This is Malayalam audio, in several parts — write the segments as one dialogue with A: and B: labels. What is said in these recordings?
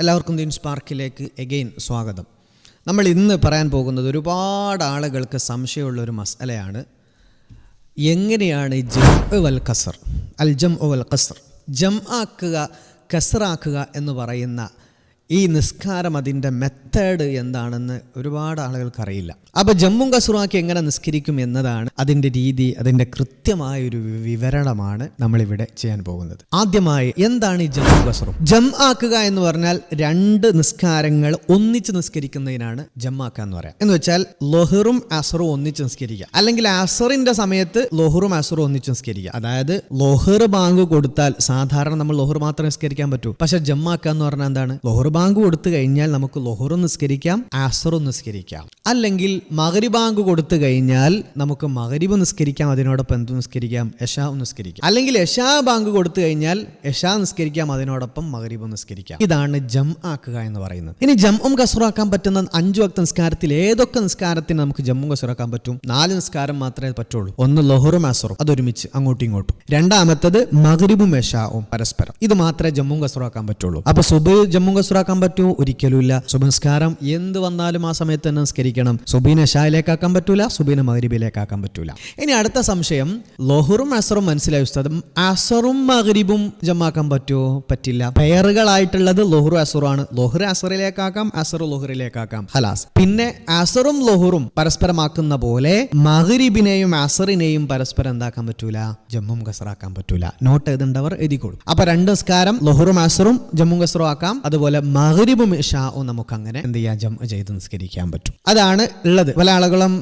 A: എല്ലാവർക്കും ദീൻ സ്പാർക്കിലേക്ക് എഗെയിൻ സ്വാഗതം. നമ്മൾ ഇന്ന് പറയാൻ പോകുന്നത് ഒരുപാട് ആളുകൾക്ക് സംശയമുള്ള ഒരു മസലയാണ്. എങ്ങനെയാണ് ജം വൽ കസർ അൽ ജം വൽ കസർ ജം ആക്കുക കസറാക്കുക എന്ന് പറയുന്ന ഈ നിസ്കാരം അതിന്റെ മെത്തേഡ് എന്താണെന്ന് ഒരുപാട് ആളുകൾക്കറിയില്ല. അപ്പോൾ ജമ്മും കസുറാക്കി എങ്ങനെ നിസ്കരിക്കും എന്നതാണ് അതിന്റെ രീതി അതിന്റെ കൃത്യമായ ഒരു വിവരണമാണ് നമ്മളിവിടെ ചെയ്യാൻ പോകുന്നത്. ആദ്യമായി എന്താണ് ഈ ജമ്മു കസുറ? ജം ആക്കുക എന്ന് പറഞ്ഞാൽ രണ്ട് നിസ്കാരങ്ങൾ ഒന്നിച്ച് നിസ്കരിക്കുന്നതിനാണ് ജമ്മാക്കുക എന്ന് പറയാം. എന്ന് വെച്ചാൽ ലൊഹറും അസറും ഒന്നിച്ച് നിസ്കരിക്കുക. അല്ലെങ്കിൽ അസറിന്റെ സമയത്ത് ലൊഹറും അസറും ഒന്നിച്ച് നിസ്കരിക്കുക. അതായത് ലൊഹർ ബാങ്ക് കൊടുത്താൽ സാധാരണ നമ്മൾ ലൊഹർ മാത്രം നിസ്കരിക്കാൻ പറ്റൂ. പക്ഷെ ജമ്മാക്കുക എന്ന് പറഞ്ഞാൽ എന്താണ്? ലൊഹർ ബാങ്ക് കൊടുത്തു കഴിഞ്ഞാൽ നമുക്ക് ലൊഹറും നിസ്കരിക്കാം ആസറും നിസ്കരിക്കാം. അല്ലെങ്കിൽ മകരി ബാങ്ക് കൊടുത്തു കഴിഞ്ഞാൽ നമുക്ക് മകരിബ് നിസ്കരിക്കാം അതിനോടൊപ്പം എന്ത് നിസ്കരിക്കാം യശാ നിസ്കരിക്കാം. അല്ലെങ്കിൽ യശാ ബാങ്ക് കൊടുത്തു കഴിഞ്ഞാൽ യശാ നിസ്കരിക്കാം അതിനോടൊപ്പം മകരിബ് നിസ്കരിക്കാം. ഇതാണ് ജം ആക്കുക എന്ന് പറയുന്നത്. ഇനി ജമ്മും കസുറാക്കാൻ പറ്റുന്ന അഞ്ചു വക്ത നിസ്കാരത്തിൽ ഏതൊക്കെ നിസ്കാരത്തിന് നമുക്ക് ജമ്മും കസുറാക്കാൻ പറ്റും? നാല് നിസ്കാരം മാത്രമേ പറ്റുള്ളൂ. ഒന്ന് ലൊഹറും ആസറും. അതൊരുമിച്ച് അങ്ങോട്ടും ഇങ്ങോട്ടും. രണ്ടാമത്തത് മകരിബും യശാവും പരസ്പരം. ഇത് മാത്രമേ ജമ്മും കസുറാക്കാൻ പറ്റുള്ളൂ. അപ്പൊ സുബ് ജമ്മും കസുറാക്കാൻ പറ്റുമോ ഒരിക്കലുമില്ല. സുബംസ്കാരം എന്ത് വന്നാലും ആ സമയത്ത് തന്നെ നിസ്കരിക്കണം. സുബീനെ ഷായിലേക്കാക്കാൻ പറ്റൂല സുബീനെ മകരിബിലേക്കാക്കാൻ പറ്റൂല. ഇനി അടുത്ത സംശയം ലോഹറും അസറും മനസ്സിലായി ഉസ്താദും? അസറും മകരിബും ജമാക്കാൻ പറ്റുമോ പറ്റില്ല. പെയറുകളായിട്ടുള്ളത് അസറും ആണ് ലോഹർ അസറിലേക്കാക്കാം അസറു ലോഹറിലേക്കാക്കാം. ഹലാസ് പിന്നെ അസറും ലോഹറും പരസ്പരമാക്കുന്ന പോലെ മകരിബിനെയും അസറിനെയും പരസ്പരം എന്താക്കാൻ പറ്റൂല? ജമ്മും കസറാക്കാൻ പറ്റൂല. നോട്ട് എഴുതേണ്ടവർ എഴുതിക്കോളും അപ്പൊ രണ്ട് നിസ്കാരം ലോഹറും അസറും ജമ്മും കസറും ആക്കാം. അതുപോലെ മകരിബും ഷാവും നമുക്ക് അങ്ങനെ എന്ത് ചെയ്യാം ജം ചെയ്ത് നിസ്കരിക്കാൻ പറ്റും. അതാണ് ഉള്ളത്. പല ആളുകളും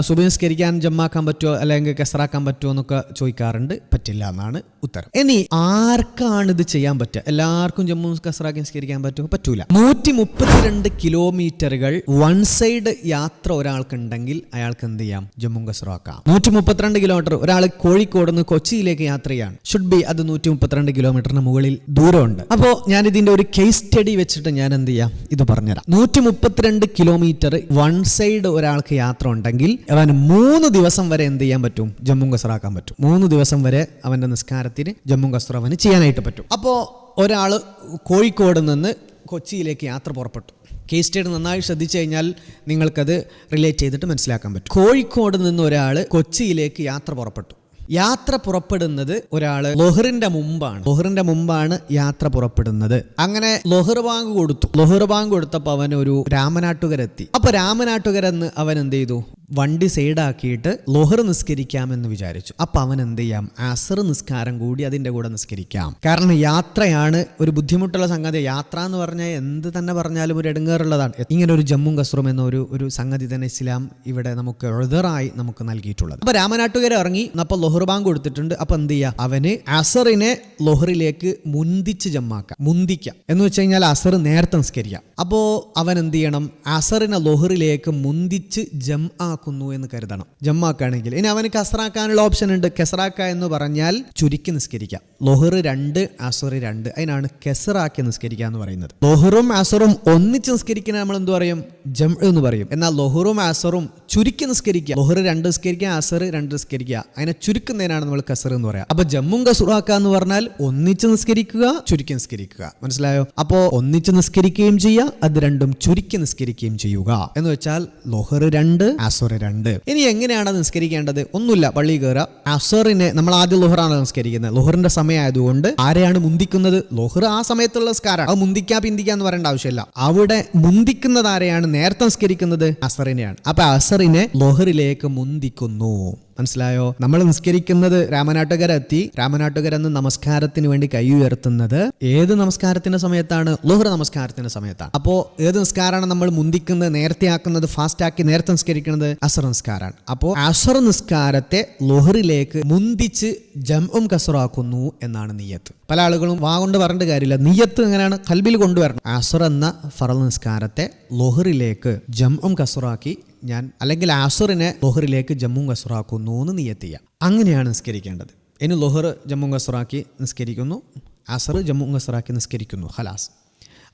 A: സുബി നിസ്കരിക്കാൻ ജമ്മാക്കാൻ പറ്റുമോ അല്ലെങ്കിൽ കെസറാക്കാൻ പറ്റുമോ എന്നൊക്കെ ചോദിക്കാറുണ്ട്. പറ്റില്ല എന്നാണ് ഉത്തരം. ഇനി ആർക്കാണ് ഇത് ചെയ്യാൻ പറ്റുക? എല്ലാവർക്കും ജമ്മു കസറാക്കി നിസ്കരിക്കാൻ പറ്റുമോ പറ്റൂല. നൂറ്റി മുപ്പത്തിരണ്ട് കിലോമീറ്ററുകൾ വൺ സൈഡ് യാത്ര ഒരാൾക്ക് ഉണ്ടെങ്കിൽ അയാൾക്ക് എന്ത് ചെയ്യാം? ജമ്മു കസറാക്കാം. നൂറ്റി മുപ്പത്തിരണ്ട് കിലോമീറ്റർ. ഒരാൾ കോഴിക്കോട് നിന്ന് കൊച്ചിയിലേക്ക് യാത്രയാണ് ചെയ്യാണ്. ഷുഡ് ബി അത് നൂറ്റി മുപ്പത്തിരണ്ട് കിലോമീറ്ററിന് മുകളിൽ ദൂരമുണ്ട്. അപ്പോൾ ഞാൻ ഇതിന്റെ ഒരു കേസ് സ്റ്റഡി വെച്ചിട്ട് ഞാൻ എന്ത് ചെയ്യാം? ഇത് പറഞ്ഞുതരാം. നൂറ്റി മുപ്പത്തിരണ്ട് കിലോമീറ്റർ വൺ സൈഡ് ഒരാൾക്ക് യാത്ര ഉണ്ടെങ്കിൽ അവന് മൂന്ന് ദിവസം വരെ എന്ത് ചെയ്യാൻ പറ്റും? ജമ്മു കസറാക്കാൻ പറ്റും. മൂന്ന് ദിവസം വരെ അവന്റെ നിസ്കാരത്തിന് ജമ്മു കസറ അവന് ചെയ്യാനായിട്ട് പറ്റും. അപ്പോൾ ഒരാൾ കോഴിക്കോട് നിന്ന് കൊച്ചിയിലേക്ക് യാത്ര പുറപ്പെട്ടു. കേസ് സ്റ്റഡി നന്നായി ശ്രദ്ധിച്ചു കഴിഞ്ഞാൽ നിങ്ങൾക്കത് റിലേറ്റ് ചെയ്തിട്ട് മനസ്സിലാക്കാൻ പറ്റും. കോഴിക്കോട് നിന്ന് ഒരാൾ കൊച്ചിയിലേക്ക് യാത്ര പുറപ്പെട്ടു. യാത്ര പുറപ്പെടുന്നത് ഒരാൾ ലൊഹറിന്റെ മുമ്പാണ്. ലൊഹറിന്റെ മുമ്പാണ് യാത്ര പുറപ്പെടുന്നത്. അങ്ങനെ ലൊഹർ ബാങ്ക് കൊടുത്തു. ലൊഹർ ബാങ്ക് കൊടുത്തപ്പോൾ അവൻ ഒരു രാമനാട്ടുകരെത്തി. അപ്പൊ രാമനാട്ടുകരെന്ന് അവൻ എന്ത് ചെയ്തു? വണ്ടി സൈഡാക്കിയിട്ട് ലൊഹർ നിസ്കരിക്കാമെന്ന് വിചാരിച്ചു. അപ്പം അവൻ എന്ത് ചെയ്യാം? അസർ നിസ്കാരം കൂടി അതിന്റെ കൂടെ നിസ്കരിക്കാം. കാരണം യാത്രയാണ് ഒരു ബുദ്ധിമുട്ടുള്ള സംഗതി. യാത്ര എന്ന് പറഞ്ഞാൽ എന്ത് തന്നെ പറഞ്ഞാലും ഒരു എടുങ്ങേറുള്ളതാണ്. ഇങ്ങനെ ഒരു ജമ്മും കസ്റും എന്ന ഒരു ഒരു സംഗതി തന്നെ ഇസ്ലാം ഇവിടെ നമുക്ക് എഴുതറായി നമുക്ക് നൽകിയിട്ടുള്ളത്. അപ്പോൾ രാമനാട്ടുകാരെ ഇറങ്ങി. അപ്പോൾ ലൊഹർ ബാങ്ക് കൊടുത്തിട്ടുണ്ട്. അപ്പോൾ എന്ത് ചെയ്യുക അവന് അസറിനെ ലൊഹറിലേക്ക് മുന്തിച്ച് ജമ്മാക്കാം. മുന്തിക്കാം. എന്ന് വെച്ച് കഴിഞ്ഞാൽ അസർ നേരത്തെ നിസ്കരിക്കാം. അപ്പോൾ അവൻ എന്ത് ചെയ്യണം? അസറിനെ ലൊഹറിലേക്ക് മുന്തിച്ച് ജം ആക്കുന്നു എന്ന് കരുതണം. ജമ്മാക്കാണെങ്കിൽ ഇനി അവന് കസറാക്കാനുള്ള ഓപ്ഷൻ ഉണ്ട്. കെസറാക്ക എന്ന് പറഞ്ഞാൽ ചുരുക്കി നിസ്കരിക്കാം. ലൊഹർ രണ്ട് അസുർ രണ്ട്. അതിനാണ് കെസറാക്കി നിസ്കരിക്കുക എന്ന് പറയുന്നത്. ലൊഹറും അസുറും ഒന്നിച്ച് നിസ്കരിക്കുന്ന നമ്മൾ എന്ത് പറയും? ജം എന്ന് പറയും. എന്നാൽ ലൊഹറും അസറും ചുരുക്കി നിസ്കരിക്കുക. ലൊഹർ രണ്ട് നിസ്കരിക്കുക അസർ രണ്ട് നിസ്കരിക്കുക. അതിനെ ചുരുക്കുന്നതിനാണ് നമ്മൾ കസർ എന്ന് പറയാം. അപ്പൊ ജമ്മും കസുറാക്ക എന്ന് പറഞ്ഞാൽ ഒന്നിച്ച് നിസ്കരിക്കുക ചുരുക്കി നിസ്കരിക്കുക. മനസ്സിലായോ? അപ്പോ ഒന്നിച്ച് നിസ്കരിക്കുകയും ചെയ്യുക അത് രണ്ടും ചുരുക്കി നിസ്കരിക്കുകയും ചെയ്യുക. എന്ന് വെച്ചാൽ ലൊഹർ രണ്ട് അസർ രണ്ട്. ഇനി എങ്ങനെയാണ് നിസ്കരിക്കേണ്ടത്? ഒന്നുമില്ല പള്ളി കയറുക അസറിനെ നമ്മൾ ആദ്യം ലോഹറാണ് നിസ്കരിക്കുന്നത്. ലോഹറിന്റെ സമയമായതുകൊണ്ട് ആരെയാണ് മുന്തിക്കുന്നത്? ലൊഹർ ആ സമയത്തുള്ള നിസ്കാരമാണ് അത് മുന്തിക്കാ പിന്തിക്കാ എന്ന് പറയേണ്ട ആവശ്യമില്ല. അവിടെ മുന്തിക്കുന്നത് ആരെയാണ്? നേരത്തെ നിസ്കരിക്കുന്നത് അസറിനെയാണ് അപ്പൊ അസറിനെ ലോഹറിലേക്ക് മുന്തിക്കുന്നു. മനസ്സിലായോ? നമ്മൾ നിസ്കരിക്കുന്നത് രാമനാട്ടുകര എത്തി രാമനാട്ടുകര എന്ന് നമസ്കാരത്തിന് വേണ്ടി കൈ ഉയർത്തുന്നത് ഏത് നമസ്കാരത്തിന്റെ സമയത്താണ്? ലോഹർ നമസ്കാരത്തിന്റെ സമയത്താണ്. അപ്പോൾ ഏത് നിസ്കാരമാണ് നമ്മൾ മുന്തിക്കുന്നത് നേരത്തെ ആക്കുന്നത് ഫാസ്റ്റ് ആക്കി നേരത്തെ നിസ്കരിക്കുന്നത്? അസർ നിസ്കാരമാണ്. അപ്പോൾ അസർ നിസ്കാരത്തെ ലോഹറിലേക്ക് മുന്തിച്ച് ജംഉം കസറാക്കുന്നു എന്നാണ് നീയത്ത് പല ആളുകളും വാ കൊണ്ട് പറഞ്ഞിട്ട് കാര്യമില്ല. നീയത്ത് എങ്ങനെയാണ്? കൽബിൽ കൊണ്ടുവരണം. അസർ എന്ന ഫറൽ നിസ്കാരത്തെ ലോഹറിലേക്ക് ജംഉം കസറാക്കി ഞാൻ അല്ലെങ്കിൽ ആസുറിനെ ലൊഹറിലേക്ക് ജമ്മു കസുറാക്കുന്നു എന്ന് നിയത്ത് ചെയ്യാം അങ്ങനെയാണ് നിസ്കരിക്കേണ്ടത്. ഇനി ലൊഹർ ജമ്മു കസുറാക്കി നിസ്കരിക്കുന്നു. അസർ ജമ്മു കസുറാക്കി നിസ്കരിക്കുന്നു. ഹലാസ്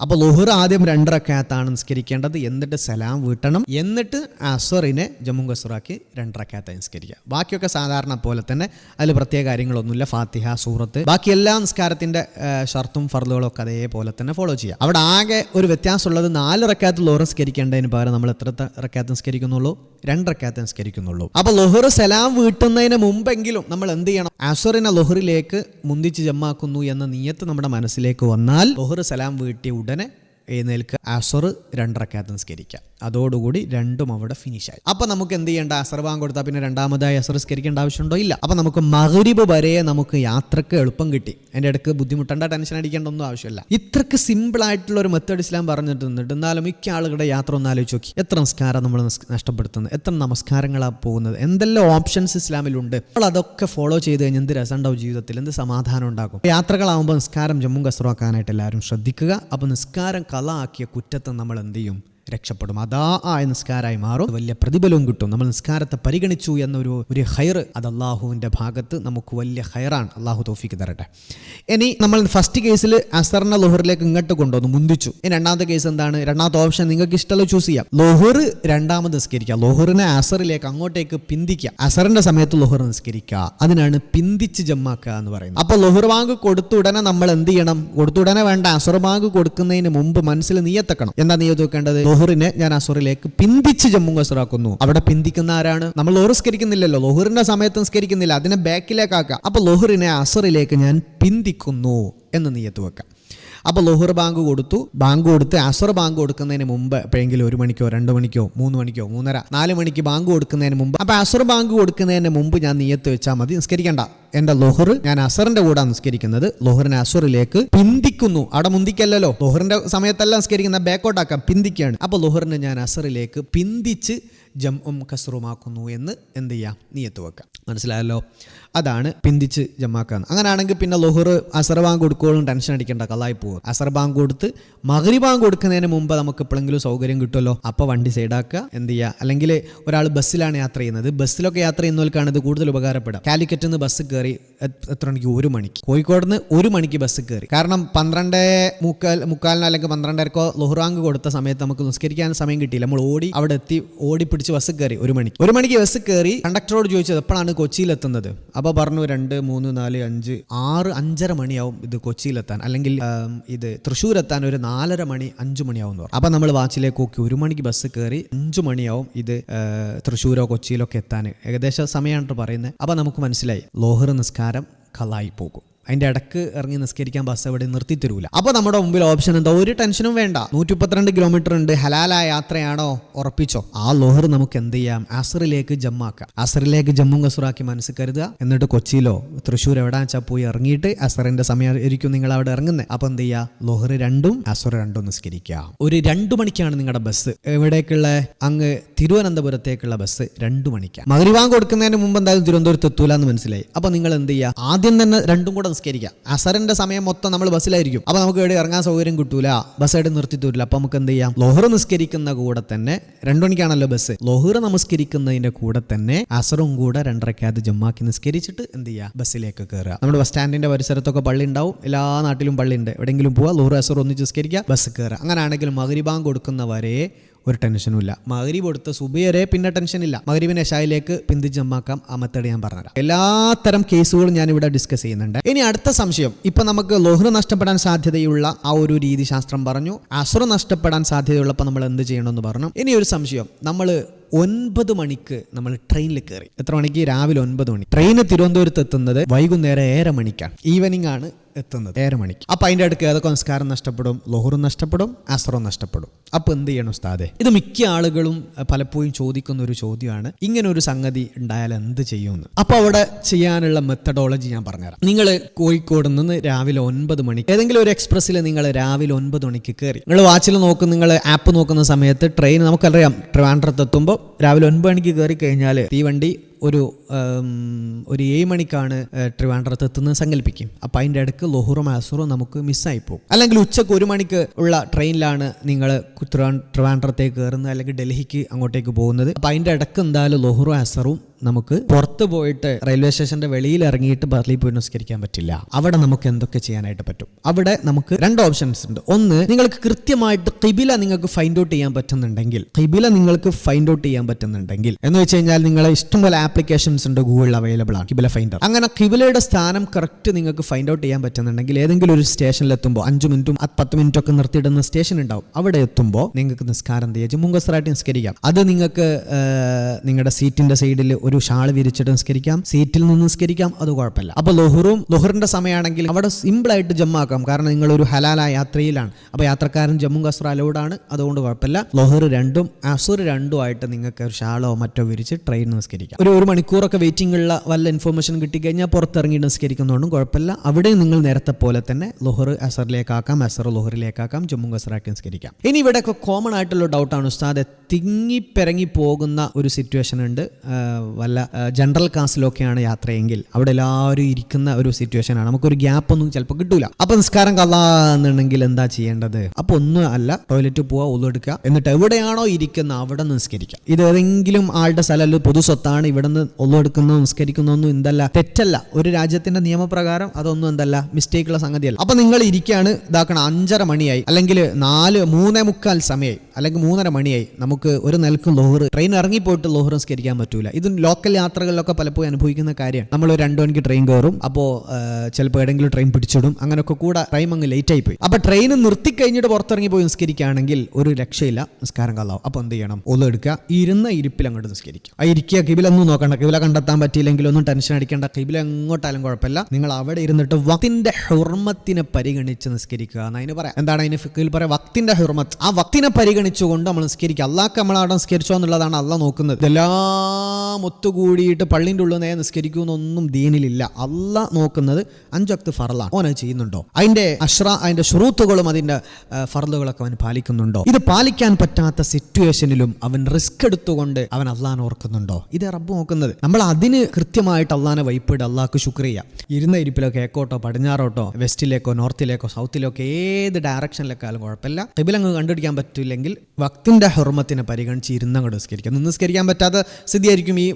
A: അപ്പോൾ ലുഹർ ആദ്യം രണ്ടരക്കാത്താണ് നിസ്കരിക്കേണ്ടത്. എന്നിട്ട് സലാം വീട്ടണം. എന്നിട്ട് അസറിനെ ജമ്മു കസുറാക്കി രണ്ടരക്കാത്ത നിസ്കരിക്കുക. ബാക്കിയൊക്കെ സാധാരണ പോലെ തന്നെ. അതിൽ പ്രത്യേക കാര്യങ്ങളൊന്നുമില്ല. ഫാത്തിഹ സൂറത്ത്. ബാക്കി എല്ലാ നിസ്കാരത്തിന്റെ ഷർത്തും ഫർദുകളും ഒക്കെ അതേപോലെ തന്നെ ഫോളോ ചെയ്യുക. അവിടെ ആകെ ഒരു വ്യത്യാസമുള്ളത് നാല് റക്കാത്ത് ലോഹർ നിസ്കരിക്കേണ്ടതിന് പകരം നമ്മൾ എത്ര റക്കാത്ത് നിസ്കരിക്കുന്നുള്ളൂ? രണ്ട് റക്കാത്ത് നിസ്കരിക്കുന്നുള്ളൂ. അപ്പോൾ ലൊഹർ സലാം വീട്ടുന്നതിന് മുമ്പെങ്കിലും നമ്മൾ എന്ത് ചെയ്യണം? അസറിനെ ലൊഹറിലേക്ക് മുന്തിച്ച് ജമ്മാക്കുന്നു എന്ന നീയത്ത് നമ്മുടെ മനസ്സിലേക്ക് വന്നാൽ ലൊഹർ സലാം വീട്ടിയ ഉടനെ എഴുന്നേൽക്കുക. അസർ രണ്ടരക്കാത്ത് നിസ്കരിക്കുക. അതോടുകൂടി രണ്ടും അവിടെ ഫിനിഷായി അപ്പം നമുക്ക് എന്ത് ചെയ്യേണ്ട? അസർ വാങ്ങ കൊടുത്താൽ പിന്നെ രണ്ടാമതായി അസർ സ്കരിക്കേണ്ട ആവശ്യമുണ്ടോ? ഇല്ല. അപ്പം നമുക്ക് മഗ്രിബ് വരെ നമുക്ക് യാത്രയ്ക്ക് എളുപ്പം കിട്ടി. അതിന്റെ ഇടയ്ക്ക് ബുദ്ധിമുട്ടേണ്ട ടെൻഷൻ അടിക്കേണ്ട ഒന്നും ആവശ്യമില്ല. ഇത്രക്ക് സിമ്പിൾ ആയിട്ടുള്ള ഒരു മെത്തേഡ് ഇസ്ലാം പറഞ്ഞിട്ടുണ്ട്. എന്നാലും മിക്ക ആളുകളുടെ യാത്ര ഒന്ന് ആലോചിച്ച് നോക്കി. എത്ര നമസ്കാരം നമ്മൾ നഷ്ടപ്പെടുത്തുന്നത്? എത്ര നമസ്കാരങ്ങളാണ് പോകുന്നത്? എന്തെല്ലാം ഓപ്ഷൻസ് ഇസ്ലാമിലുണ്ട്? നമ്മൾ അതൊക്കെ ഫോളോ ചെയ്ത് കഴിഞ്ഞാൽ എന്ത് രസമുണ്ടാവും ജീവിതത്തിൽ? എന്ത് സമാധാനം ഉണ്ടാകും? യാത്രകളാകുമ്പോൾ നിസ്കാരം ജമ്മു കസറാക്കാനായിട്ട് എല്ലാവരും ശ്രദ്ധിക്കുക. അപ്പോൾ നിസ്കാരം കല ആക്കിയ കുറ്റത്തെ നമ്മൾ എന്ത് ചെയ്യും? രക്ഷപ്പെടും. അതാ ആയ നിസ്കാരമായി മാറും. വലിയ പ്രതിഫലവും കിട്ടും. നമ്മൾ നിസ്കാരത്തെ പരിഗണിച്ചു എന്നൊരു ഒരു ഹൈർ അത് അള്ളാഹുവിന്റെ ഭാഗത്ത് നമുക്ക് വലിയ ഹൈറാണ് അള്ളാഹു തോഫിക്ക് തരട്ടെ. ഇനി നമ്മൾ ഫസ്റ്റ് കേസിൽ അസറിനെ ലോഹറിലേക്ക് ഇങ്ങോട്ട് കൊണ്ടുവന്നു മുന്തിച്ചു. ഇനി രണ്ടാമത്തെ കേസ് എന്താണ്? രണ്ടാമത്തെ ഓപ്ഷൻ നിങ്ങൾക്ക് ഇഷ്ടമുള്ള ചൂസ് ചെയ്യാം. ലോഹർ രണ്ടാമത് നിസ്കരിക്കുക. ലോഹറിനെ അസറിലേക്ക് അങ്ങോട്ടേക്ക് പിന്തിക്കുക. അസറിന്റെ സമയത്ത് ലോഹർ നിസ്കരിക്കുക. അതിനാണ് പിന്തിച്ച് ജമ്മാക്കുക എന്ന് പറയുന്നത്. അപ്പോൾ ലോഹർ ബാങ്ക് കൊടുത്ത ഉടനെ നമ്മൾ എന്ത് ചെയ്യണം? കൊടുത്ത ഉടനെ വേണ്ട അസർ ബാങ്ക് കൊടുക്കുന്നതിന് മുമ്പ് മനസ്സിൽ നീയത്തക്കണം. എന്താ നീയത്ത് വെക്കേണ്ടത്? ലോഹറിനെ ഞാൻ അസുറിലേക്ക് പിന്തിച്ച് ജമ്മു കസറാക്കുന്നു അവിടെ പിന്തിക്കുന്ന ആരാണ്? നമ്മൾ ലോഹർ സ്കരിക്കുന്നില്ലല്ലോ. ലോഹറിന്റെ സമയത്ത് നിസ്കരിക്കുന്നില്ല അതിനെ ബാക്കിലേക്കാക്കാം അപ്പൊ ലോഹറിനെ അസറിലേക്ക് ഞാൻ പിന്തിക്കുന്നു എന്ന് നീയത്ത് വെക്കാം. അപ്പോൾ ലോഹർ ബാങ്ക് കൊടുത്തു. ബാങ്ക് കൊടുത്ത് അസർ ബാങ്ക് കൊടുക്കുന്നതിന് മുമ്പ് എപ്പോഴെങ്കിലും ഒരു മണിക്കോ രണ്ട് മണിക്കോ മൂന്ന് മണിക്കോ മൂന്നര നാല് മണിക്ക് ബാങ്ക് കൊടുക്കുന്നതിന് മുമ്പ് അപ്പോൾ അസർ ബാങ്ക് കൊടുക്കുന്നതിന് മുമ്പ് ഞാൻ നീയത്ത് വെച്ചാൽ മതി. നിസ്കരിക്കേണ്ട. എന്റെ ലോഹർ ഞാൻ അസറിന്റെ കൂടെ നിസ്കരിക്കുന്നത്. ലോഹറിനെ അസുറിലേക്ക് പിന്തിക്കുന്നു. അവിടെ മുന്തിക്കല്ലോ ലോഹറിന്റെ സമയത്തല്ല നിസ്കരിക്കുന്ന ബാക്കോട്ടാക്കാം പിന്തിക്കുകയാണ്. അപ്പോൾ ലോഹറിനെ ഞാൻ അസറിലേക്ക് പിന്തിച്ച് ജംഉം കസറുമാക്കുന്നു എന്ന് എന്ത് ചെയ്യാം? നീയത്ത് വെക്കാം. മനസ്സിലായല്ലോ? അതാണ് പിന്തിച്ച് ജമാക്കാന്ന് അങ്ങനെയാണെങ്കിൽ പിന്നെ ലൊഹർ അസർ ബാങ്ക് കൊടുക്കോളും ടെൻഷൻ അടിക്കേണ്ട കലായി പോകും അസർ ബാങ്ക് കൊടുത്ത് മകരി ബാങ്ക് കൊടുക്കുന്നതിന് മുമ്പ് നമുക്ക് എപ്പോഴെങ്കിലും സൗകര്യം കിട്ടുമല്ലോ? അപ്പോൾ വണ്ടി സൈഡാക്കുക എന്ത് ചെയ്യുക? അല്ലെങ്കിൽ ഒരാൾ ബസ്സിലാണ് യാത്ര ചെയ്യുന്നത്. ബസ്സിലൊക്കെ യാത്ര ചെയ്യുന്നവർക്കാണ് ഇത് കൂടുതൽ ഉപകാരപ്പെടുക. കാലിക്കറ്റിൽ നിന്ന് ബസ് കയറി എത്ര മണിക്ക്? ഒരു മണിക്ക്. കോഴിക്കോട് നിന്ന് ഒരു മണിക്ക് ബസ് കയറി. കാരണം പന്ത്രണ്ട് മുക്കാൽ മുക്കാലിനോ അല്ലെങ്കിൽ പന്ത്രണ്ടരക്കോ ലൊഹ്റാങ്ക് കൊടുത്ത സമയത്ത് നമുക്ക് നിസ്കരിക്കാൻ സമയം കിട്ടിയില്ല. നമ്മൾ ഓടി അവിടെ എത്തി ഓടി പിടിച്ച് ബസ് കയറി ഒരു മണിക്ക്. ഒരു മണിക്ക് ബസ് കയറി കണ്ടക്ടറോട് ചോദിച്ചത് എപ്പോഴാണ് കൊച്ചിയിൽ എത്തുന്നത് അപ്പോൾ പറഞ്ഞു രണ്ട് മൂന്ന് നാല് അഞ്ച് ആറ് അഞ്ചര മണിയാവും ഇത് കൊച്ചിയിലെത്താൻ. അല്ലെങ്കിൽ ഇത് തൃശ്ശൂർ എത്താൻ ഒരു നാലര മണി അഞ്ചു മണിയാവും അപ്പോൾ നമ്മൾ വാച്ചിലേക്ക് നോക്കി ഒരു മണിക്ക് ബസ് കയറി അഞ്ചു മണിയാവും ഇത് തൃശ്ശൂരോ കൊച്ചിയിലോ ഒക്കെ എത്താൻ. ഏകദേശം സമയമാണ് പറയുന്നത്. അപ്പോൾ നമുക്ക് മനസ്സിലായി ലോഹർ നിസ്കാരം കലായി പോകും. അതിന്റെ ഇടയ്ക്ക് ഇറങ്ങി നിസ്കരിക്കാൻ ബസ് എവിടെ നിർത്തി തരൂല. അപ്പോൾ നമ്മുടെ മുമ്പിൽ ഓപ്ഷൻ എന്താ? ഒരു ടെൻഷനും വേണ്ട. നൂറ്റി മുപ്പത്തിരണ്ട് കിലോമീറ്റർ ഉണ്ട്. ഹലാലായ യാത്രയാണോ? ഉറപ്പിച്ചോ. ആ ലോഹർ നമുക്ക് എന്ത് ചെയ്യാം? അസറിലേക്ക് ജമ്മാക്കാം. അസറിലേക്ക് ജമ്മു കസുറാക്കി മനസ്സിൽ കരുതുക. എന്നിട്ട് കൊച്ചിയിലോ തൃശ്ശൂർ എവിടെ വെച്ചാൽ പോയി ഇറങ്ങിയിട്ട് അസറിന്റെ സമയമായിരിക്കും നിങ്ങൾ അവിടെ ഇറങ്ങുന്നത് അപ്പോൾ എന്ത് ചെയ്യുക ലോഹർ രണ്ടും അസർ രണ്ടും നിസ്കരിക്കാം ഒരു രണ്ടു മണിക്കാണ് നിങ്ങളുടെ ബസ് എവിടേക്കുള്ള? അങ്ങ് തിരുവനന്തപുരത്തേക്കുള്ള ബസ് രണ്ടു മണിക്കാണ് മകരിവാൻ കൊടുക്കുന്നതിന് മുമ്പ് എന്തായാലും തിരുവനന്തപുരത്ത് എത്തൂല എന്ന് മനസ്സിലായി. അപ്പോൾ നിങ്ങൾ എന്ത് ചെയ്യുക ആദ്യം തന്നെ രണ്ടും കൂടെ നിസ്കരിക്കുക അസറിന്റെ സമയം മൊത്തം നമ്മൾ ബസ്സിലായിരിക്കും. അപ്പോൾ നമുക്ക് എവിടെ ഇറങ്ങാൻ സൗകര്യം കിട്ടൂല. ബസ് എവിടെ നിർത്തി തരില്ല. അപ്പോൾ നമുക്ക് എന്ത് ചെയ്യാം? ലോഹർ നിസ്കരിക്കുന്ന കൂടെ തന്നെ രണ്ടു മണിക്കാണല്ലോ ബസ് ലോഹർ നമസ്കരിക്കുന്നതിന്റെ കൂടെ തന്നെ അസറും കൂടെ രണ്ടരക്കാത് ജമ്മാക്കി നിസ്കരിച്ചിട്ട് എന്ത് ചെയ്യുക ബസ്സിലേക്ക് കയറുക നമ്മുടെ ബസ് സ്റ്റാൻഡിന്റെ പരിസരത്തൊക്കെ പള്ളി ഉണ്ടാവും. എല്ലാ നാട്ടിലും പള്ളി ഉണ്ട് എവിടെയെങ്കിലും പോവുക ലോഹർ അസർ ഒന്നിച്ച് നിസ്കരിക്കുക ബസ് കയറുക അങ്ങനെയാണെങ്കിൽ മകരിബാങ് കൊടുക്കുന്നവരെ ഒരു ടെൻഷനും ഇല്ല. മകരീബ് എടുത്ത സുബിയരെ പിന്നെ ടെൻഷൻ ഇല്ല. മകരീബിനെ ഷായിലേക്ക് പിന്തിച്ച് ജമ്മാക്കാം ആ മെത്തേഡ് ഞാൻ പറഞ്ഞുതരാം. എല്ലാത്തരം കേസുകളും ഞാൻ ഇവിടെ ഡിസ്കസ് ചെയ്യുന്നുണ്ട്. ഇനി അടുത്ത സംശയം. ഇപ്പൊ നമുക്ക് ലോഹ്റ് നഷ്ടപ്പെടാൻ സാധ്യതയുള്ള ആ ഒരു രീതി ശാസ്ത്രം പറഞ്ഞു. അസുർ നഷ്ടപ്പെടാൻ സാധ്യതയുള്ളപ്പോൾ നമ്മൾ എന്ത് ചെയ്യണമെന്ന് പറഞ്ഞു. ഇനി ഒരു സംശയം. നമ്മൾ ഒൻപത് മണിക്ക് നമ്മൾ ട്രെയിനിൽ കയറി എത്ര മണിക്ക്? രാവിലെ ഒൻപത് മണി. ട്രെയിന് തിരുവനന്തപുരത്ത് എത്തുന്നത് വൈകുന്നേരം ഏഴര മണിക്കാണ്. ഈവനിങ് ആണ്. എത്തുന്നത്. ഏഴര മണിക്ക്. അപ്പൊ അതിന്റെ അടുക്ക് ഏതൊക്കെ സംസ്കാരം നഷ്ടപ്പെടും? ലോഹറും നഷ്ടപ്പെടും അസറും നഷ്ടപ്പെടും. അപ്പൊ എന്ത് ചെയ്യണം ഉസ്താദെ? ഇത് മിക്ക ആളുകളും പലപ്പോഴും ചോദിക്കുന്ന ഒരു ചോദ്യമാണ്. ഇങ്ങനെ ഒരു സംഗതി ഉണ്ടായാൽ എന്ത് ചെയ്യുമെന്ന്. അപ്പൊ അവിടെ ചെയ്യാനുള്ള മെത്തഡോളജി ഞാൻ പറഞ്ഞുതരാം. നിങ്ങൾ കോഴിക്കോട് നിന്ന് രാവിലെ ഒൻപത് മണി ഏതെങ്കിലും ഒരു എക്സ്പ്രസ്സിൽ നിങ്ങൾ രാവിലെ ഒൻപത് മണിക്ക് കയറി നിങ്ങൾ വാച്ചിൽ നോക്കും നിങ്ങൾ ആപ്പ് നോക്കുന്ന സമയത്ത് ട്രെയിൻ നമുക്കറിയാം ട്രിവാൻഡ്രത്ത് എത്തുമ്പോൾ രാവിലെ ഒൻപത് മണിക്ക് കയറി കഴിഞ്ഞാൽ തീവണ്ടി ഒരു ഒരു ഏഴ് മണിക്കാണ് ട്രിവാൻഡ്രത്ത് എത്തുന്നത് സങ്കല്പിക്കും. അപ്പം അതിന്റെ ഇടയ്ക്ക് ലൊഹുറും ആസുറും നമുക്ക് മിസ്സായി പോകും. അല്ലെങ്കിൽ ഉച്ചയ്ക്ക് ഒരു മണിക്ക് ഉള്ള ട്രെയിനിലാണ് നിങ്ങൾ ട്രിവാൻഡ്രത്തേക്ക് കയറുന്നത് അല്ലെങ്കിൽ ഡൽഹിക്ക് അങ്ങോട്ടേക്ക് പോകുന്നത്. അപ്പം അതിന്റെ ഇടയ്ക്ക് എന്തായാലും ലൊഹുറും അസറും നമുക്ക് പുറത്ത് പോയിട്ട് റെയിൽവേ സ്റ്റേഷന്റെ വെളിയിൽ ഇറങ്ങിയിട്ട് പള്ളിയിൽ പോയി നിസ്കരിക്കാൻ പറ്റില്ല. അവിടെ നമുക്ക് എന്തൊക്കെ ചെയ്യാനായിട്ട് പറ്റും? അവിടെ നമുക്ക് രണ്ട് ഓപ്ഷൻസ് ഉണ്ട്. ഒന്ന് നിങ്ങൾക്ക് കൃത്യമായിട്ട് കിബില നിങ്ങൾക്ക് ഫൈൻഡ് ഔട്ട് ചെയ്യാൻ പറ്റുന്നുണ്ടെങ്കിൽ കിബില നിങ്ങൾക്ക് ഫൈൻഡ് ഔട്ട് ചെയ്യാൻ പറ്റുന്നുണ്ടെങ്കിൽ എന്ന് വെച്ച് കഴിഞ്ഞാൽ നിങ്ങളെ ഇഷ്ടംപോലെ ആപ്ലിക്കേഷൻസ് ഉണ്ട് ഗൂഗിളിൽ അവൈലബിൾ ആണ് കിബില ഫൈൻഡർ അങ്ങനെ കിബിലയുടെ സ്ഥാനം കറക്റ്റ് നിങ്ങൾക്ക് ഫൈൻഡ് ഔട്ട് ചെയ്യാൻ പറ്റുന്നുണ്ടെങ്കിൽ ഏതെങ്കിലും ഒരു സ്റ്റേഷനിൽ എത്തുമ്പോൾ അഞ്ച് മിനിറ്റും പത്ത് മിനിറ്റും ഒക്കെ നിർത്തിയിടുന്ന സ്റ്റേഷൻ ഉണ്ടാവും. അവിടെ എത്തുമ്പോൾ നിങ്ങൾക്ക് നിസ്കാരം ചെയ്യാം ജമ്മുങ്കസറായിട്ട് നിസ്കരിക്കാം. അത് നിങ്ങൾക്ക് നിങ്ങളുടെ സീറ്റിന്റെ സൈഡിൽ ഒരു ഷാൾ വിരിച്ചിട്ട് നിസ്കരിക്കാം സീറ്റിൽ നിന്ന് നിസ്കരിക്കാം അത് കുഴപ്പമില്ല. അപ്പോൾ ലൊഹറും ലൊഹറിന്റെ സമയമാണെങ്കിൽ അവിടെ സിമ്പിൾ ആയിട്ട് ജമ്മാക്കാം കാരണം നിങ്ങൾ ഒരു ഹലാല യാത്രയിലാണ്. അപ്പോൾ യാത്രക്കാരൻ ജമ്മു കസർ അലൗഡാണ് അതുകൊണ്ട് കുഴപ്പമില്ല. ലൊഹർ രണ്ടും അസുർ രണ്ടും ആയിട്ട് നിങ്ങൾക്ക് ഒരു ഷാളോ മറ്റോ വിരിച്ച് ട്രെയിൻ നിസ്കരിക്കാം. ഒരു ഒരു മണിക്കൂറൊക്കെ വെയിറ്റിംഗ് ഉള്ള വല്ല ഇൻഫർമേഷൻ കിട്ടിക്കഴിഞ്ഞാൽ പുറത്തിറങ്ങി നിസ്കരിക്കുന്നതുകൊണ്ടും കുഴപ്പമില്ല. അവിടെ നിങ്ങൾ നേരത്തെ പോലെ തന്നെ ലൊഹർ അസറിലേക്കാക്കാം അസർ ലൊഹറിലേക്കാക്കാം ജമ്മു കസറാക്കി നിസ്കരിക്കാം. ഇനി ഇവിടെയൊക്കെ കോമൺ ആയിട്ടുള്ള ഡൗട്ടാണ് ഉസ്താദ് തിങ്ങിപ്പിറങ്ങി പോകുന്ന ഒരു സിറ്റുവേഷൻ ഉണ്ട്. വല്ല ജനറൽ കാസ്റ്റിലൊക്കെയാണ് യാത്രയെങ്കിൽ അവിടെ എല്ലാവരും ഇരിക്കുന്ന ഒരു സിറ്റുവേഷൻ ആണ് നമുക്കൊരു ഗ്യാപ്പ് ഒന്നും ചിലപ്പോൾ കിട്ടൂല. അപ്പൊ നിസ്കാരം കള്ളാന്നുണ്ടെങ്കിൽ എന്താ ചെയ്യേണ്ടത്? അപ്പൊ ഒന്നും അല്ല ടോയ്ലറ്റ് പോവാ ഉള്ളെടുക്കുക എന്നിട്ട് എവിടെയാണോ ഇരിക്കുന്ന അവിടെ നിസ്കരിക്കുക ഇത് ഏതെങ്കിലും ആളുടെ സ്ഥലമല്ല പൊതു സ്വത്താണ് ഇവിടെ നിന്ന് ഉള്ളെടുക്കുന്നോ നിസ്കരിക്കുന്നൊന്നും എന്തല്ല തെറ്റല്ല. ഒരു രാജ്യത്തിന്റെ നിയമപ്രകാരം അതൊന്നും എന്തല്ല മിസ്റ്റേക്കുള്ള സംഗതിയല്ല. അപ്പൊ നിങ്ങൾ ഇരിക്കുകയാണ് ഇതാക്കണം അഞ്ചര മണിയായി. അല്ലെങ്കിൽ നാല് മൂന്നേ മുക്കാൽ സമയമായി അല്ലെങ്കിൽ മൂന്നര മണിയായി. നമുക്ക് ഒരു നിലയ്ക്ക് ലോഹർ ട്രെയിൻ ഇറങ്ങിപ്പോയിട്ട് ലോഹർ നിസ്കരിക്കാൻ പറ്റൂല. ഇത് ലോക്കൽ യാത്രകളിലൊക്കെ പലപ്പോഴും അനുഭവിക്കുന്ന കാര്യമാണ് നമ്മൾ രണ്ടു മണിക്ക് ട്രെയിൻ കയറും അപ്പോൾ ചിലപ്പോൾ ഏതെങ്കിലും ട്രെയിൻ പിടിച്ചിടും. അങ്ങനെയൊക്കെ കൂടെ ടൈം അങ്ങ് ലേറ്റ് ആയി പോയി. അപ്പോൾ ട്രെയിൻ നിർത്തി കഴിഞ്ഞിട്ട് പുറത്തിറങ്ങി പോയി നിസ്കരിക്കുകയാണെങ്കിൽ ഒരു രക്ഷയില്ല. നിസ്കാരം കള്ളാവും അപ്പോൾ എന്ത് ചെയ്യണം? ഒന്നും എടുക്കുക. ഇരുന്ന ഇരിപ്പിൽ അങ്ങോട്ട് നിസ്കരിക്കുക. ആ ഇരിക്കുക കിബിലൊന്നും നോക്കണ്ട. കിബില കണ്ടെത്താൻ പറ്റിയില്ലെങ്കിൽ ഒന്നും ടെൻഷൻ അടിക്കേണ്ട. കിബില എങ്ങോട്ടാലും കുഴപ്പമില്ല. നിങ്ങൾ അവിടെ ഇരുന്നിട്ട് വക്തിന്റെ ഹുർമത്തിനെ പരിഗണിച്ച് നിസ്കരിക്കുക എന്ന് അതിന് പറയാം. എന്താണ് അതിന് ഫിക്കിൽ പറയാം വക്തിന്റെ ഹുർമത്ത്. ആ വക്തിനെ പരിഗണിച്ചുകൊണ്ട് നമ്മൾ നിസ്കരിക്കുക. അള്ളാഹ് നമ്മൾ അവിടെ നിസ്കരിച്ചോ എന്നുള്ളതാണ് അല്ല നോക്കുന്നത്. ഇതെല്ലാം ഒത്തുകൂടിയിട്ട് പള്ളിന്റെ ഉള്ളിൽ നേരെ നിസ്കരിക്കുമെന്നൊന്നും ദീനിലില്ല. അല്ല നോക്കുന്നത് അഞ്ചക്ത് ഫറലാണ് ഓൻ അത് ചെയ്യുന്നുണ്ടോ? അതിന്റെ അഷ്റ അതിന്റെ ഷുറൂത്തുകളും അതിന്റെ ഫറലുകളൊക്കെ അവൻ പാലിക്കുന്നുണ്ടോ? ഇത് പാലിക്കാൻ പറ്റാത്ത സിറ്റുവേഷനിലും അവൻ റിസ്ക് എടുത്തുകൊണ്ട് അവൻ അള്ളാൻ ഓർക്കുന്നുണ്ടോ? ഇത് റബ്ബ് നോക്കുന്നത്. നമ്മൾ അതിന് കൃത്യമായിട്ട് അള്ളാനെ വൈപ്പിട് അള്ളാഹ്ക്ക് ശുക്രിയ. ഇരുന്ന ഇരിപ്പിലോ കേക്കോട്ടോ പടിഞ്ഞാറോട്ടോ വെസ്റ്റിലേക്കോ നോർത്തിലേക്കോ സൗത്തിലേക്കോ ഏത് ഡയറക്ഷനിലേക്കാലും കുഴപ്പമില്ല. ടെബിലങ്ങ് കണ്ടുപിടിക്കാൻ പറ്റില്ലെങ്കിൽ വക്തിന്റെ ഹുർമത്തിനെ പരിഗണിച്ച് ഇരുന്നങ്ങോട്ട് നിസ്കരിക്കാം നിസ്കരിക്കാൻ പറ്റാത്ത സ്ഥിതിയായിരിക്കും ഈ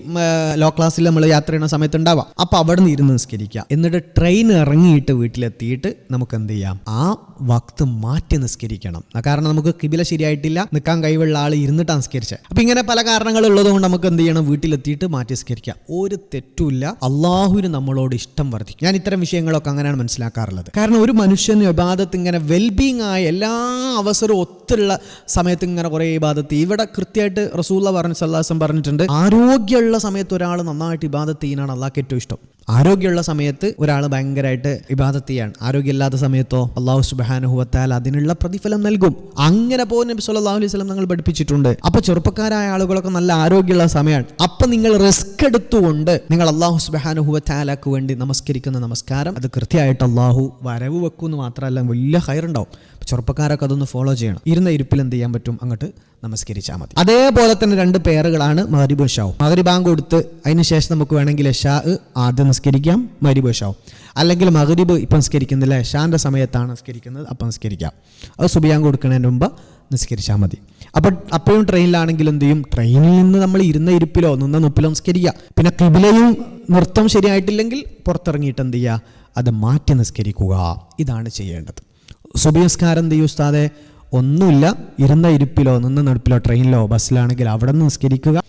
A: ലോ ക്ലാസ്സിൽ നമ്മൾ യാത്ര ചെയ്യുന്ന സമയത്ത് ഉണ്ടാവാം അപ്പൊ അവിടെ നിന്ന് ഇരുന്ന് നിസ്കരിക്കുക എന്നിട്ട് ട്രെയിൻ ഇറങ്ങിയിട്ട് വീട്ടിലെത്തിയിട്ട് നമുക്ക് എന്ത് ചെയ്യാം ആ വക്ത് മാറ്റി നിസ്കരിക്കണം. കാരണം നമുക്ക് കിബില ശരിയായിട്ടില്ല. നിൽക്കാൻ കഴിവുള്ള ആൾ ഇരുന്നിട്ട് നിസ്കരിച്ചത് അപ്പൊ ഇങ്ങനെ പല കാരണങ്ങൾ ഉള്ളത് കൊണ്ട് നമുക്ക് എന്ത് ചെയ്യണം? വീട്ടിലെത്തിയിട്ട് മാറ്റി നിസ്കരിക്കാം. ഒരു തെറ്റുമില്ല. അള്ളാഹുവിന് നമ്മളോട് ഇഷ്ടം വർദ്ധിക്കും. ഞാൻ ഇത്തരം വിഷയങ്ങളൊക്കെ അങ്ങനെയാണ് മനസ്സിലാക്കാറുള്ളത്. കാരണം ഒരു മനുഷ്യന് വിവാദത്ത് ഇങ്ങനെ വെൽബീങ് ആയ എല്ലാ അവസരവും ഒത്തുള്ള സമയത്ത് ഇങ്ങനെ കുറേ ഇബാദത്ത്. ഇവിടെ കൃത്യമായിട്ട് റസൂല്ല പറഞ്ഞു സല്ലാസം പറഞ്ഞിട്ടുണ്ട്. ആരോഗ്യമുള്ള സമയത്ത് ഒരാൾ നന്നായിട്ട് ഇബാദത്ത് ചെയ്യാനാണ് അള്ളാഹ്ക്ക് ഏറ്റവും ഇഷ്ടം. ആരോഗ്യമുള്ള സമയത്ത് ഒരാൾ ഭയങ്കരമായിട്ട് ഇബാദത്ത് ചെയ്യാണ്. ആരോഗ്യമില്ലാത്ത സമയത്തോ അള്ളാഹു സുബാനുഹുവത്താൽ അതിനുള്ള പ്രതിഫലം നൽകും. അങ്ങനെ പോകുന്ന നബി സല്ലല്ലാഹു അലൈഹി വസല്ലം നിങ്ങൾ പഠിപ്പിച്ചിട്ടുണ്ട്. അപ്പൊ ചെറുപ്പക്കാരായ ആളുകളൊക്കെ നല്ല ആരോഗ്യമുള്ള സമയമാണ്. അപ്പൊ നിങ്ങൾ റിസ്ക് എടുത്തുകൊണ്ട് നിങ്ങൾ അള്ളാഹു സുബാനുഹുവത്താലാക്ക് വേണ്ടി നമസ്കരിക്കുന്ന നമസ്കാരം. അത് കൃത്യമായിട്ട് അള്ളാഹു വരവ് വെക്കുമെന്ന് മാത്രമല്ല വലിയ ഹയറുണ്ടാവും ചെറുപ്പക്കാരൊക്കെ അതൊന്ന് ഫോളോ ചെയ്യണം. ഇരുന്ന ഇരിപ്പിൽ എന്ത് ചെയ്യാൻ പറ്റും? അങ്ങോട്ട് നമസ്കരിച്ചാൽ മതി. അതേപോലെ തന്നെ രണ്ട് പേറുകളാണ് മഹരിബ് ഷാവും മഹരിബാങ്ക് കൊടുത്ത് അതിന് ശേഷം നമുക്ക് വേണമെങ്കിൽ ഷാ ആദ്യം നമസ്കരിക്കാം മഹരിബ് ഷാവും അല്ലെങ്കിൽ മഹരിബ് ഇപ്പം നിസ്കരിക്കുന്നില്ല ഷാന്റെ സമയത്താണ് നിസ്കരിക്കുന്നത് അപ്പം നിസ്കരിക്കാം. അത് സുബിയാങ്ക് കൊടുക്കുന്നതിന് മുമ്പ് നിസ്കരിച്ചാൽ മതി. അപ്പം അപ്പോഴും ട്രെയിനിലാണെങ്കിൽ എന്ത് ചെയ്യും? ട്രെയിനിൽ നിന്ന് നമ്മൾ ഇരുന്ന ഇരിപ്പിലോ നിന്ന നിപ്പിലോ നിസ്കരിക്കുക. പിന്നെ കിബിലയും നൃത്തം ശരിയായിട്ടില്ലെങ്കിൽ പുറത്തിറങ്ങിയിട്ട് എന്ത് ചെയ്യുക? അത് മാറ്റി നിസ്കരിക്കുക. ഇതാണ് ചെയ്യേണ്ടത്. സുബിയസ്കാരം എന്ത് ചെയ്യും ഒന്നുമില്ല ഇരുന്ന ഇരിപ്പിലോ നിന്ന നടുപ്പിലോ ട്രെയിനിലോ ബസ്സിലാണെങ്കിൽ അവിടെ നിന്ന് നിസ്കരിക്കുക.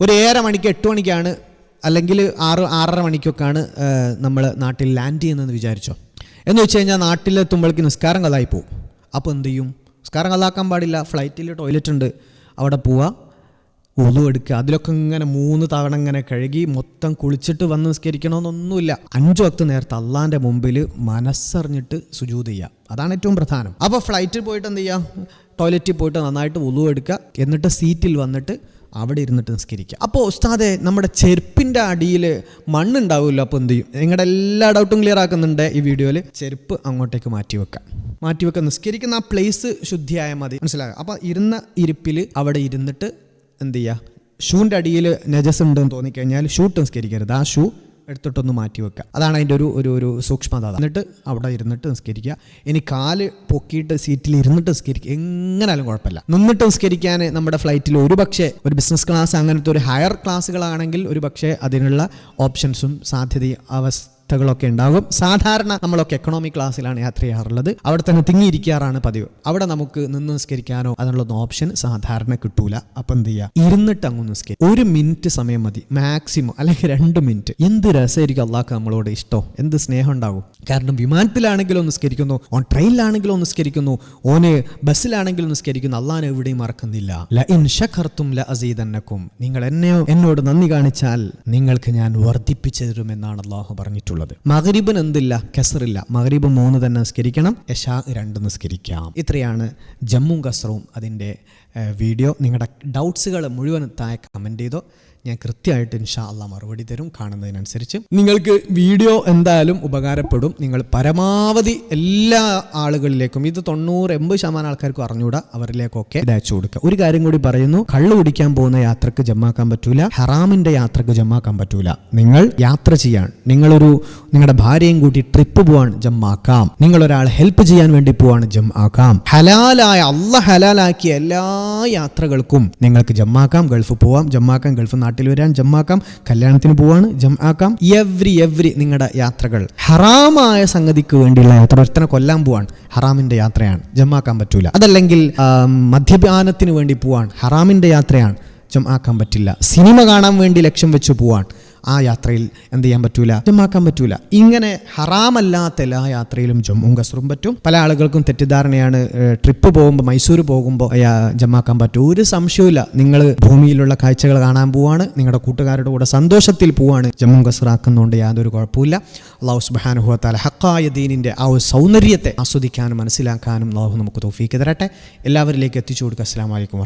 A: ഒരു ഏഴര മണിക്ക് എട്ട് മണിക്കാണ് അല്ലെങ്കിൽ ആറ് ആറര മണിക്കൊക്കെയാണ് നമ്മൾ നാട്ടിൽ ലാൻഡ് ചെയ്യുന്നതെന്ന് വിചാരിച്ചോ. എന്ന് വെച്ച് കഴിഞ്ഞാൽ നാട്ടിലെത്തുമ്പോഴേക്ക് നിസ്കാരം കഥായി പോകും. അപ്പോൾ എന്ത് ചെയ്യും? നിസ്കാരം കഥാക്കാൻ പാടില്ല. ഫ്ലൈറ്റിൽ ടോയ്ലറ്റ് ഉണ്ട്. അവിടെ പോവുക ഒതു എടുക്കുക. അതിലൊക്കെ ഇങ്ങനെ മൂന്ന് തവണ ഇങ്ങനെ കഴുകി മൊത്തം കുളിച്ചിട്ട് വന്ന് നിസ്കരിക്കണമെന്നൊന്നുമില്ല. അഞ്ചു വക്ത് നേരത്തെ അള്ളാന്റെ മുമ്പിൽ മനസ്സറിഞ്ഞിട്ട് സുജൂത് ചെയ്യുക. അതാണ് ഏറ്റവും പ്രധാനം. അപ്പോൾ ഫ്ലൈറ്റിൽ പോയിട്ട് എന്ത് ചെയ്യുക ടോയ്ലറ്റിൽ പോയിട്ട് നന്നായിട്ട് ഒതു എടുക്കുക. എന്നിട്ട് സീറ്റിൽ വന്നിട്ട് അവിടെ ഇരുന്നിട്ട് നിസ്കരിക്കുക. അപ്പോൾ ഉസ്താദെ നമ്മുടെ ചെരുപ്പിന്റെ അടിയിൽ മണ്ണുണ്ടാവുമല്ലോ. അപ്പോൾ എന്ത് ചെയ്യും? നിങ്ങളുടെ എല്ലാ ഡൗട്ടും ക്ലിയർ ആക്കുന്നുണ്ട് ഈ വീഡിയോയിൽ ചെരുപ്പ് അങ്ങോട്ടേക്ക് മാറ്റി വെക്കാം മാറ്റി വെക്കാം നിസ്കരിക്കുന്ന ആ പ്ലേസ് ശുദ്ധിയായാൽ മതി. മനസ്സിലാകുക അപ്പോൾ ഇരുന്ന ഇരിപ്പിൽ അവിടെ ഇരുന്നിട്ട് എന്ത് ചെയ്യുക ഷൂന്റെ അടിയിൽ നജസ് ഉണ്ടെന്ന് തോന്നിക്കഴിഞ്ഞാൽ ഷൂ നിസ്കരിക്കരുത്. ആ ഷൂ എടുത്തിട്ടൊന്ന് മാറ്റി വെക്കുക അതാണ് അതിന്റെ ഒരു ഒരു ഒരു സൂക്ഷ്മത. എന്നിട്ട് അവിടെ ഇരുന്നിട്ട് നിസ്കരിക്കുക. ഇനി കാൽ പൊക്കിയിട്ട് സീറ്റിൽ ഇരുന്നിട്ട് നിസ്കരിക്കുക. എങ്ങനെയാലും കുഴപ്പമില്ല. നിന്നിട്ട് നിസ്കരിക്കാൻ നമ്മുടെ ഫ്ലൈറ്റിൽ ഒരു പക്ഷേ ഒരു ബിസിനസ് ക്ലാസ് അങ്ങനത്തെ ഒരു ഹയർ ക്ലാസ്സുകളാണെങ്കിൽ ഒരു പക്ഷേ അതിനുള്ള ഓപ്ഷൻസും സാധ്യതയും അവസ്ഥകളൊക്കെ ഉണ്ടാകും. സാധാരണ നമ്മളൊക്കെ എക്കണോമിക് ക്ലാസ്സിലാണ് യാത്ര ചെയ്യാറുള്ളത്. അവിടെ തന്നെ തിങ്ങിയിരിക്കാറാണ് പതിവ്. അവിടെ നമുക്ക് നിന്ന് നിസ്കരിക്കാനോ അതിനുള്ള ഓപ്ഷൻ സാധാരണ കിട്ടൂല. അപ്പം എന്ത് ചെയ്യുക ഇരുന്നിട്ട് അങ്ങ് നിസ്കരിക്കും. ഒരു മിനിറ്റ് സമയം മതി. മാക്സിമം അല്ലെങ്കിൽ രണ്ട് മിനിറ്റ് എന്ത് രസമായിരിക്കും അള്ളാഹ് നമ്മളോട് ഇഷ്ടം? എന്ത് സ്നേഹം ഉണ്ടാകും കാരണം വിമാനത്തിലാണെങ്കിലും നിസ്കരിക്കുന്നു. ഓൺ ട്രെയിനിലാണെങ്കിലും നിസ്കരിക്കുന്നു. ഓന് ബസ്സിലാണെങ്കിലും നിസ്കരിക്കുന്നു. അള്ളാൻ എവിടെയും മറക്കുന്നില്ല. ല ഇൻ ല നിങ്ങൾ എന്നെ എന്നോട് നന്ദി കാണിച്ചാൽ നിങ്ങൾക്ക് ഞാൻ വർദ്ധിപ്പിച്ചു തരുമെന്നാണ് അള്ളാഹു പറഞ്ഞിട്ടുള്ളത്. മഗ്രിബിന് എന്തില്ല? കെസറില്ല മകരീബ് മൂന്ന് തന്നെ നിസ്കരിക്കണം. യശാ രണ്ട് നിസ്കരിക്കാം. ഇത്രയാണ് ജമ്മു കസറും അതിന്റെ വീഡിയോ. നിങ്ങളുടെ ഡൗട്ട്സുകൾ മുഴുവൻ താഴെ കമന്റ് ചെയ്തോ. ഞാൻ കൃത്യമായിട്ട് ഇൻഷാ അല്ല മറുപടി തരും. കാണുന്നതിനനുസരിച്ച് നിങ്ങൾക്ക് വീഡിയോ എന്തായാലും ഉപകാരപ്പെടും. നിങ്ങൾ പരമാവധി എല്ലാ ആളുകളിലേക്കും ഇത് തൊണ്ണൂറ് എൺപത് ശതമാനം ആൾക്കാർക്കും അറിഞ്ഞുകൂടാ അവരിലേക്കൊക്കെ അയച്ചു കൊടുക്കുക. ഒരു കാര്യം കൂടി പറയുന്നു കള്ളു കുടിക്കാൻ പോകുന്ന യാത്രയ്ക്ക് ജമ്മാക്കാൻ പറ്റൂല ഹറാമിന്റെ യാത്രയ്ക്ക് ജമ്മാക്കാൻ പറ്റൂല. നിങ്ങൾ യാത്ര ചെയ്യാൻ നിങ്ങളൊരു നിങ്ങളുടെ ഭാര്യയും കൂട്ടി ട്രിപ്പ് പോവാൻ ജമ്മാക്കാം. നിങ്ങൾ ഒരാൾ ഹെൽപ്പ് ചെയ്യാൻ വേണ്ടി പോവാണ് ജമാക്കാം ഹലാലായ അല്ല ഹലാലാക്കിയ എല്ലാ യാത്രകൾക്കും നിങ്ങൾക്ക് ജമ്മാക്കാം ഗൾഫ് പോവാം ജമ്മാക്കാം ഗൾഫ് നാട്ടിൽ വരാൻ ജമ്മാക്കാം കല്യാണത്തിന് പോവാണ് ജം എവ്രി എവ്രി നിങ്ങളുടെ യാത്രകൾ. ഹറാമായ സംഗതിക്ക് വേണ്ടിയുള്ള യാത്ര. ഒരുത്തനെ കൊല്ലാൻ പോവാണ് ഹറാമിന്റെ യാത്രയാണ്. ജമ്മാക്കാൻ പറ്റൂല. അതല്ലെങ്കിൽ മദ്യപാനത്തിന് വേണ്ടി പോവാൻ ഹറാമിന്റെ യാത്രയാണ്. ജം പറ്റില്ല. സിനിമ കാണാൻ വേണ്ടി ലക്ഷ്യം വെച്ച് പോവാൻ ആ യാത്രയിൽ എന്ത് ചെയ്യാൻ പറ്റൂല? ജമാക്കാൻ പറ്റൂല. ഇങ്ങനെ ഹറാമല്ലാത്ത എല്ലാ യാത്രയിലും ജമ്മും കസറും പറ്റും. പല ആളുകൾക്കും തെറ്റിദ്ധാരണയാണ് ട്രിപ്പ് പോകുമ്പോൾ മൈസൂർ പോകുമ്പോൾ ജമാക്കാൻ പറ്റും. ഒരു സംശയമില്ല നിങ്ങൾ ഭൂമിയിലുള്ള കാഴ്ചകൾ കാണാൻ പോവാണ്. നിങ്ങളുടെ കൂട്ടുകാരുടെ കൂടെ സന്തോഷത്തിൽ പോവാണ്. ജമ്മു കസറാക്കുന്നതുകൊണ്ട് യാതൊരു കുഴപ്പമില്ല അള്ളാഹു സുബാനുഹത്താല ഹക്കായ ദീനിന്റെ ആ ഒരു സൗന്ദര്യത്തെ ആസ്വദിക്കാനും മനസ്സിലാക്കാനും അള്ളാഹു നമുക്ക് തോഫീക്ക് തരട്ടെ. എല്ലാവരിലേക്ക് എത്തിച്ചു കൊടുക്കുക. അസ്സാം വലൈക്കും